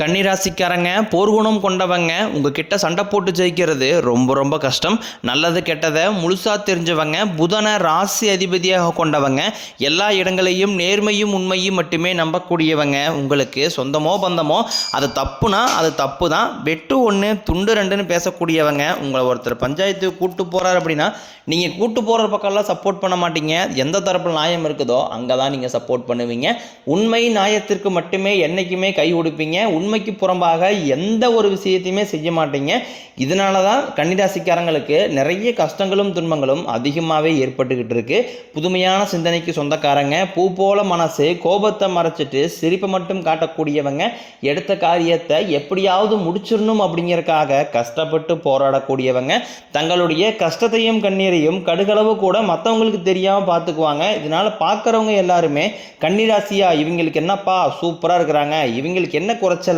கன்னிராசிக்காரங்க போர்க்குணம் கொண்டவங்க உங்ககிட்ட சண்டை போட்டு ஜெயிக்கிறது ரொம்ப ரொம்ப கஷ்டம். நல்லது கெட்டதை முழுசாக தெரிஞ்சவங்க புதனை ராசி அதிபதியாக கொண்டவங்க எல்லா இடங்களையும் நேர்மையும் உண்மையும் மட்டுமே நம்பக்கூடியவங்க. உங்களுக்கு சொந்தமோ பந்தமோ அது தப்புனா அது தப்பு தான் வெட்டு ஒன்று துண்டு ரெண்டுன்னு பேசக்கூடியவங்க உங்களை ஒருத்தர் பஞ்சாயத்துக்கு கூட்டு போகிறார் அப்படின்னா நீங்கள் கூட்டு போகிற பக்கம்லாம் சப்போர்ட் பண்ண மாட்டீங்க. எந்த தரப்பில் நியாயம் இருக்குதோ அங்கே தான் நீங்கள் சப்போர்ட் பண்ணுவீங்க. உண்மை நியாயத்திற்கு மட்டுமே என்றைக்குமே கை கொடுப்பீங்க உண்மைக்கு புறம்பாக எந்த ஒரு விஷயத்தையுமே செய்ய மாட்டீங்க. இதனால தான் கன்னிராசிக்காரங்களுக்கு நிறைய கஷ்டங்களும் துன்பங்களும் அதிகமாகவே ஏற்பட்டுக்கிட்டு இருக்கு. புதுமையான சிந்தனைக்கு சொந்தக்காரங்க பூ போல மனசு கோபத்தை மறைச்சிட்டு சிரிப்பை மட்டும் காட்டக்கூடியவங்க எடுத்த காரியத்தை எப்படியாவது முடிச்சிடணும் அப்படிங்கிறக்காக கஷ்டப்பட்டு போராடக்கூடியவங்க. தங்களுடைய கஷ்டத்தையும் கண்ணீரையும் கடுகளவு கூட மற்றவங்களுக்கு தெரியாமல் பார்த்துக்குவாங்க இதனால பார்க்குறவங்க எல்லாருமே கன்னிராசியா இவங்களுக்கு என்னப்பா சூப்பராக இருக்கிறாங்க இவங்களுக்கு என்ன குறைச்சல்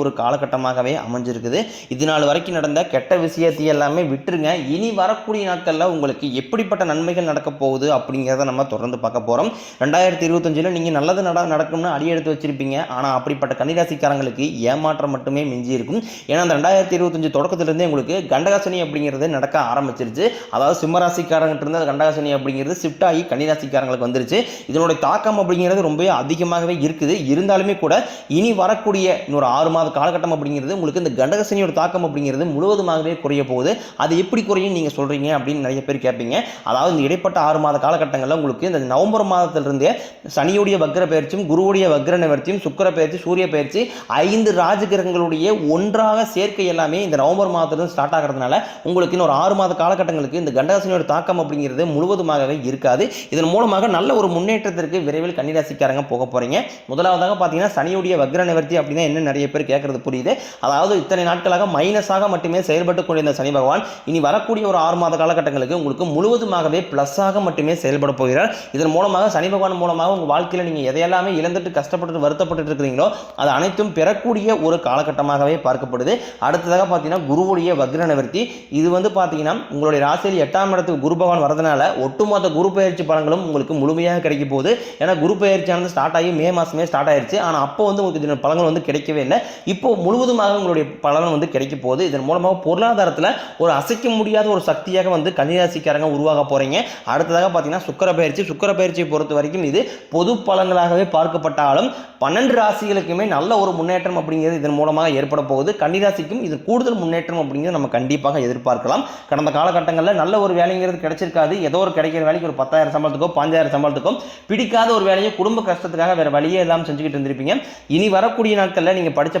ஒரு காலகட்டமாகவே அமைஞ்சிருக்குது. இது நாள் வரைக்கும் நடந்த கெட்ட விஷயத்தை எல்லாமே விட்டுருங்க. இனி வரக்கூடிய நாட்களில் உங்களுக்கு எப்படிப்பட்ட நன்மைகள் நடக்க போகுது அப்படிங்கிறத நம்ம தொடர்ந்து பார்க்க போகிறோம் ரெண்டாயிரத்தி இருபத்தஞ்சில் நீங்கள் நல்லது நட நடக்கும்னு அடி எடுத்து வச்சிருப்பீங்க. ஆனால் அப்படிப்பட்ட கன்னிராசிக்காரங்களுக்கு ஏமாற்றம் மட்டுமே மிஞ்சி இருக்கும் ஏன்னா அந்த ரெண்டாயிரத்தி இருபத்தஞ்சு தொடக்கத்திலிருந்தே உங்களுக்கு கண்டகாசனி அப்படிங்கிறது நடக்க ஆரம்பிச்சிருச்சு. அதாவது சிம்மராசிக்காரங்கிட்ட இருந்து அந்த கண்டகாசனி அப்படிங்கிறது ஷிஃப்ட் ஆகி கன்னிராசிக்காரங்களுக்கு வந்துருச்சு. இதனுடைய தாக்கம் அப்படிங்கிறது ரொம்ப அதிகமாகவே இருக்குது. இருந்தாலுமே கூட இனி வரக்கூடிய இன்னொரு ஆறு மாத காலகட்டம் அப்படிங்கிறது உங்களுக்கு இந்த கண்டகசனியோட தாக்கம் அப்படிங்கிறது முழுவதுமாகவே குறைய போகுது. அது எப்படி குறையும் நீங்கள் சொல்கிறீங்க அப்படின்னு நிறைய பேர் கேட்பீங்க. அதாவது இந்த இடைப்பட்ட ஆறு மாத காலகட்டங்களில் உங்களுக்கு இந்த நவம்பர் மாதத்திலிருந்தே சனியுடைய வக்ர பயிற்சியும் குருவுடைய வக்ர நிவர்த்தியும் சுக்கர பயிற்சி சூரிய பயிற்சி ஐந்து ராஜகிரகங்களுடைய ஒன்றாக சேர்க்கை எல்லாமே இந்த நவம்பர் மாதத்திலிருந்து ஸ்டார்ட் ஆகிறதுனால உங்களுக்கு இன்னொரு ஆறு மாத காலகட்டங்களுக்கு இந்த கண்டகசனியோட தாக்கம் அப்படிங்கிறது முழுவதுமாகவே இருக்காது. இதன் மூலமாக நல்ல ஒரு முன்னேற்றத்திற்கு விரைவில் கன்னிராசிக்காரங்க போக போகிறீங்க முதலாவதாக பார்த்தீங்கன்னா சனியுடைய வக்ர நிவர்த்தி அப்படின்னா என்ன நிறைய பேர் கேட்கறது புரியுது. அதாவது இத்தனை நாட்களாக மைனஸாக மட்டுமே செயல்பட்டு கொண்டிருந்த சனி பகவான் இனி வரக்கூடிய ஒரு ஆறு மாத காலகட்டங்களுக்கு உங்களுக்கு முழுவதுமாகவே ப்ளஸ்ஸாக மட்டுமே செயல்பட போகிறார். இதன் மூலமாக சனி பகவான் மூலமாக உங்கள் வாழ்க்கையில் நீங்கள் எதையெல்லாமே இழந்துட்டு கஷ்டப்பட்டு வருத்தப்பட்டு இருக்கிறீங்களோ அது அனைத்தும் பெறக்கூடிய ஒரு காலகட்டமாகவே பார்க்கப்படுது. அடுத்ததாக பார்த்தீங்கன்னா குருவுடைய வக்ர நிவர்த்தி இது வந்து பார்த்தீங்கன்னா உங்களுடைய ராசியில் எட்டாம் இடத்துக்கு குரு பகவான் வரதுனால ஒட்டுமொத்த குரு பயிற்சி பலன்களும் உங்களுக்கு முழுமையாக கிடைக்க போகுது. ஏன்னா குரு பயிற்சியானது ஸ்டார்ட் ஆகி மே மாதமே ஸ்டார்ட் ஆயிடுச்சு ஆனால் அப்போ வந்து உங்களுக்கு இதன் பலன்கள் வந்து கிடைக்கவே இல்லை. இப்போ முழுவதுமாக உங்களுடைய பலன் வந்து கிடைக்க போகுது. இதன் மூலமாக பொருளாதாரத்தில் ஒரு அசைக்க முடியாத ஒரு சக்தியாக வந்து கன்னிராசிக்காரங்க உருவாக போகிறீங்க அடுத்ததாக பார்த்தீங்கன்னா சுக்கர பயிற்சி. சுக்கர பயிற்சியை பொறுத்த வரைக்கும் இது பொது பலன்களாகவே பார்க்கப்பட்டாலும் பன்னெண்டு ராசிகளுக்குமே நல்ல ஒரு முன்னேற்றம் அப்படிங்கிறது இதன் மூலமாக ஏற்பட போகுது. கன்னிராசிக்கும் இது கூடுதல் முன்னேற்றம் அப்படிங்கிறது நம்ம கண்டிப்பாக எதிர்பார்க்கலாம். கடந்த காலகட்டங்களில் நல்ல ஒரு வேலைங்கிறது கிடைச்சிருக்காது. ஏதோ ஒரு கிடைக்கிற வேலைக்கு ஒரு பத்தாயிரம் சம்பளத்துக்கோ பாஞ்சாயிரம் சம்பளத்துக்கோ பிடிக்காத ஒரு வேலையை குடும்ப கஷ்டத்துக்காக வேறு வழியே எல்லாம் செஞ்சுக்கிட்டு இருந்திருப்பீங்க. இனி வரக்கூடிய நாட்களில் நீங்கள் படித்த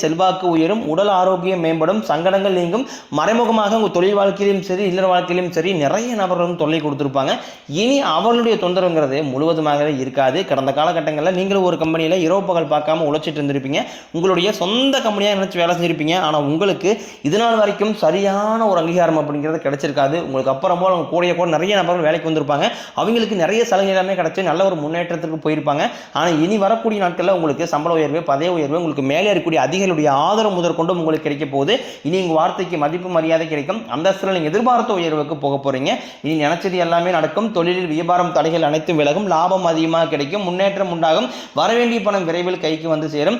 செல்வாக்கு உயரும் உடல் ஆரோக்கியம் மேம்படும் சங்கடங்கள் நீங்கும். மறைமுகமாக உங்கள் தொழில் வாழ்க்கையிலும் சரி இல்லற வாழ்க்கையிலும் சரி நிறைய நபர்கள் வந்து தொல்லை கொடுத்துருப்பாங்க. இனி அவர்களுடைய தொந்தரவுங்கிறது முழுவதுமாகவே இருக்காது. கடந்த காலகட்டங்களில் நீங்களும் ஒரு கம்பெனியில் இரவு பகல் பார்க்காம உழைச்சிட்டு இருந்திருப்பீங்க. உங்களுடைய சொந்த கம்பெனியாக நினச்சி வேலை செஞ்சிருப்பீங்க. ஆனால் உங்களுக்கு இதனால் வரைக்கும் சரியான ஒரு அங்கீகாரம் அப்படிங்கிறது கிடைச்சிருக்காது. உங்களுக்கு அப்புறம் போல் அவங்க கூடிய கூட நிறைய நபர்கள் வேலைக்கு வந்திருப்பாங்க. அவங்களுக்கு நிறைய சலுகை எல்லாமே கிடைச்சி நல்ல ஒரு முன்னேற்றத்துக்கு போயிருப்பாங்க. ஆனால் இனி வரக்கூடிய நாட்களில் உங்களுக்கு சம்பள உயர்வு பதவி உயர்வு உங்களுக்கு மேலே இருக்கக்கூடிய அதிகளுடைய ஆதரவு முதற்கொண்டும் உங்களுக்கு கிடைக்க போகுது இனி உங்கள் வார்த்தைக்கு மதிப்பு மரியாதை கிடைக்கும். அந்தஸ்தில் நீங்கள் எதிர்பார்த்த உயர்வுக்கு போக போகிறீங்க இனி நினைச்சது எல்லாமே நடக்கும். தொழிலில் வியாபாரம் தடைகள் அனைத்தும் விலகும். லாபம் அதிகமாக கிடைக்கும். முன்னேற்றம் உண்டாகும். வரவேண்டிய பணம் விரைவில் கைக்கு வந்து சேரும்.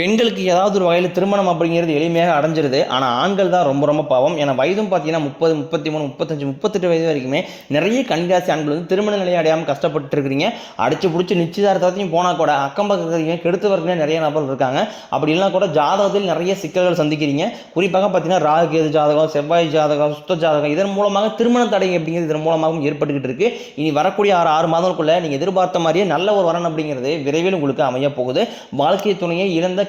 பெண்களுக்கு ஏதாவது ஒரு வகையில் திருமணம் அப்படிங்கிறது எளிமையாக அடைஞ்சிருது. ஆனால் ஆண்கள் தான் ரொம்ப ரொம்ப பாவம். ஏன்னா வயதும் பார்த்தீங்கன்னா முப்பது முப்பத்தி மூணு முப்பத்தஞ்சு முப்பத்தெட்டு வயது வரைக்குமே நிறைய கன்னிராசி ஆண்கள் வந்து திருமண நிலையை அடையாமல் கஷ்டப்பட்டு இருக்கிறீங்க. அடிச்சு பிடிச்சி நிச்சயதார்த்தத்தையும் போனால் கூட அக்கம் பக்கத்துலையும் கெடுத்து வரக்கூடிய நிறைய நபர்கள் இருக்காங்க. அப்படி இல்லைனா கூட ஜாதகத்தில் நிறைய சிக்கல்கள் சந்திக்கிறீங்க. குறிப்பாக பார்த்தீங்கன்னா ராகு கேது ஜாதகம் செவ்வாய் ஜாதகம் சுத்த ஜாதகம் இதன் மூலமாக திருமண தடை அப்படிங்கிறது இதன் மூலமாகவும் ஏற்பட்டுக்கிட்டு இருக்கு. இனி வரக்கூடிய ஆறு ஆறு மாதங்களுக்குள்ள நீங்கள் எதிர்பார்த்த மாதிரியே நல்ல ஒரு வரன் அப்படிங்கிறது விரைவில் உங்களுக்கு அமைய போகுது. வாழ்க்கை துணையை இழந்த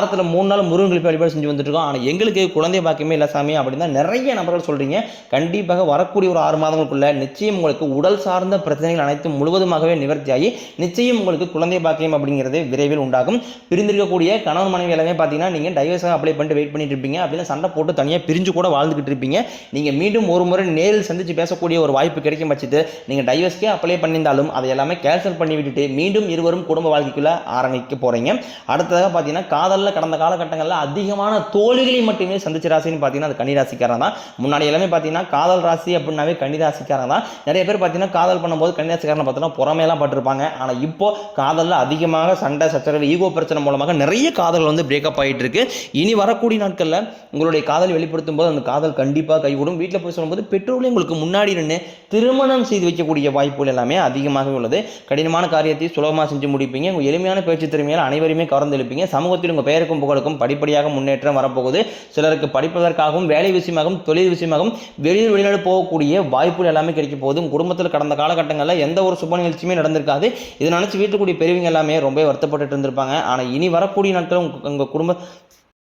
வாரத்தில் மூணு நாள் முருகன் போய் வழிபாடு செஞ்சு வந்துட்டுருக்கோம். ஆனால் எங்களுக்கு குழந்தை பாக்கியமே இல்லை சாமி அப்படின்னு தான் நிறைய நபர்கள் சொல்கிறீங்க கண்டிப்பாக வரக்கூடிய ஒரு ஆறு மாதங்களுக்குள்ள நிச்சயம் உங்களுக்கு உடல் சார்ந்த பிரச்சனைகள் அனைத்தும் முழுவதுமாகவே நிவர்த்தியாகி நிச்சயம் உங்களுக்கு குழந்தை பாக்கியம் அப்படிங்கிறது விரைவில் உண்டாகும். பிரிந்திருக்கக்கூடிய கணவன் மனைவி எல்லாமே பார்த்தீங்கன்னா நீங்கள் டைவர்ஸாக அப்ளை பண்ணிட்டு வெயிட் பண்ணிட்டு இருப்பீங்க. அப்படின்னு சண்டை போட்டு தனியாக பிரிஞ்சு கூட வாழ்ந்துகிட்டு இருப்பீங்க. நீங்கள் மீண்டும் ஒரு முறை நேரில் சந்தித்து பேசக்கூடிய ஒரு வாய்ப்பு கிடைக்கும் பட்சத்து நீங்கள் டைவர்ஸ்க்கே அப்ளை பண்ணியிருந்தாலும் அதை எல்லாமே கேன்சல் பண்ணி விட்டுட்டு மீண்டும் இருவரும் குடும்ப வாழ்க்கைக்குள்ளே ஆரம்பிக்க போகிறீங்க அடுத்ததாக பார்த்தீங்கன்னா காதலில் கடந்த காலகட்டங்களில் அதிகமான தோல்விகளை மட்டுமே சந்திச்ச ராசின்னு பார்த்தீங்கன்னா அது கன்னிராசிக்காரன் தான். முன்னாடி எல்லாமே பார்த்தீங்கன்னா காதல் ராசி அப்படின்னாவே கன்னிராசிக்காரன் தான். நிறைய பேர் பார்த்தீங்கன்னா காதல் பண்ணும்போது கன்னிராசிக்காரனை பார்த்தீங்கன்னா புறமையெல்லாம் பட்டிருப்பாங்க. ஆனால் இப்போ காதலில் அதிகமாக சண்டை சச்சரவு ஈகோ பிரச்சனை மூலமாக நிறைய காதல் வந்து பிரேக்கப் ஆகிட்டு இருக்கு இனி வரக்கூடிய நாட்களில் உங்களுடைய காதல் வெளிப்படுத்தும் போது அந்த காதல் கண்டிப்பாக கைகூடும். வீட்டில் போய் சொல்லும்போது பெற்றோர்களே உங்களுக்கு முன்னாடி நின்று திருமணம் செய்து வைக்கக்கூடிய வாய்ப்புகள் எல்லாமே அதிகமாக உள்ளது. கடினமான காரியத்தை சுலபமாக செஞ்சு முடிப்பீங்க. உங்கள் எளிமையான பேச்சு திறமையால் அனைவருமே கவர்ந்து எழுப்பீங்க சமூகத்தில் உங்கள் பெயர் பெயருக்கும் புகழுக்கும் படிப்படியாக முன்னேற்றம் வரப்போகுது. சிலருக்கு படிப்பதற்காகவும் வேலை விஷயமாகவும் தொழில் விஷயமாகவும் வெளியில் வெளிநாடு போகக்கூடிய வாய்ப்புகள் எல்லாமே கிடைக்க போகுது. குடும்பத்தில் கடந்த காலகட்டங்களில் எந்த ஒரு சுப நிகழ்ச்சியுமே நடந்திருக்காது. இதை நினச்சி வீட்டுக்கூடிய பெரியவங்க எல்லாமே ரொம்ப வருத்தப்பட்டு இருந்திருப்பாங்க. ஆனால் இனி வரக்கூடிய நாட்கள் உங்கள் குடும்ப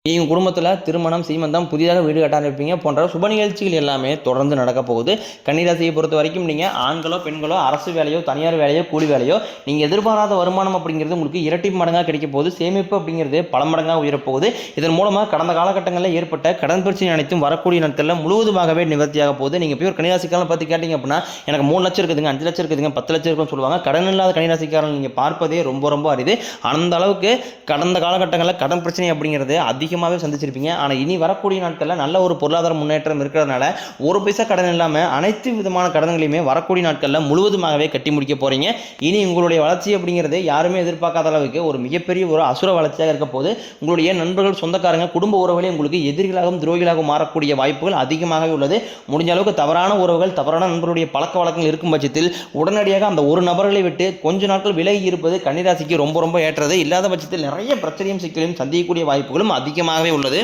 எங்கள் குடும்பத்தில் திருமணம் சீமந்தம் புதிதாக வீடு கட்ட ஆரம்பிப்பீங்க போன்ற சுப நிகழ்ச்சிகள் எல்லாமே தொடர்ந்து நடக்க போகுது. கன்னிராசியை பொறுத்த வரைக்கும் நீங்கள் ஆண்களோ பெண்களோ அரசு வேலையோ தனியார் வேலையோ கூலி வேலையோ நீங்கள் எதிர்பாராத வருமானம் அப்படிங்கிறது உங்களுக்கு இரட்டி மடங்காக கிடைக்க போகுது. சேமிப்பு அப்படிங்கிறது பல மடங்காக உயரப்போகுது இதன் மூலமாக கடந்த காலகட்டங்களில் ஏற்பட்ட கடன் பிரச்சனை அனைத்தும் வரக்கூடிய நேரத்தில் முழுவதுமாகவே நிவர்த்தியாக போகுது. நீங்கள் போய் ஒரு கன்னிராசிக்காரன் பார்த்து கேட்டிங்க அப்படின்னா எனக்கு மூணு லட்சம் இருக்குதுங்க அஞ்சு லட்சம் இருக்குதுங்க பத்து லட்சம் இருக்குன்னு சொல்லுவாங்க. கடன் இல்லாத கன்னிராசிக்காரன் நீங்கள் பார்ப்பதே ரொம்ப ரொம்ப அரிது. அந்த அளவுக்கு கடந்த காலகட்டங்களில் கடன் பிரச்சனை அப்படிங்கிறது அதிக அதிகமாகவே சந்திச்சிருப்பீங்க. ஆனால் இனி வரக்கூடிய நாட்களில் நல்ல ஒரு பொருளாதார முன்னேற்றம் இருக்கிறதுனால ஒரு பைசா கடன் இல்லாமல் அனைத்து விதமான கடன்களையுமே வரக்கூடிய நாட்களில் முழுவதுமாகவே கட்டி முடிக்க போகிறீங்க இனி உங்களுடைய வளர்ச்சி அப்படிங்கிறது யாருமே எதிர்பார்க்காத அளவுக்கு ஒரு மிகப்பெரிய ஒரு அசுர வளர்ச்சியாக இருக்க போது உங்களுடைய நண்பர்கள் சொந்தக்காரங்க குடும்ப உறவுகளே உங்களுக்கு எதிரிகளாகவும் துரோகிகளாகவும் மாறக்கூடிய வாய்ப்புகள் அதிகமாகவே உள்ளது. முடிஞ்ச அளவுக்கு தவறான உறவுகள் தவறான நண்பருடைய பழக்க வழக்கங்கள் இருக்கும் பட்சத்தில் உடனடியாக அந்த ஒரு நபர்களை விட்டு கொஞ்ச நாட்கள் விலகி இருப்பது கன்னிராசிக்கு ரொம்ப ரொம்ப ஏற்றது. இல்லாத பட்சத்தில் நிறைய பிரச்சனையும் சிக்கலையும் சந்திக்கக்கூடிய வாய்ப்புகளும் முக்கியமாகவே உள்ளது.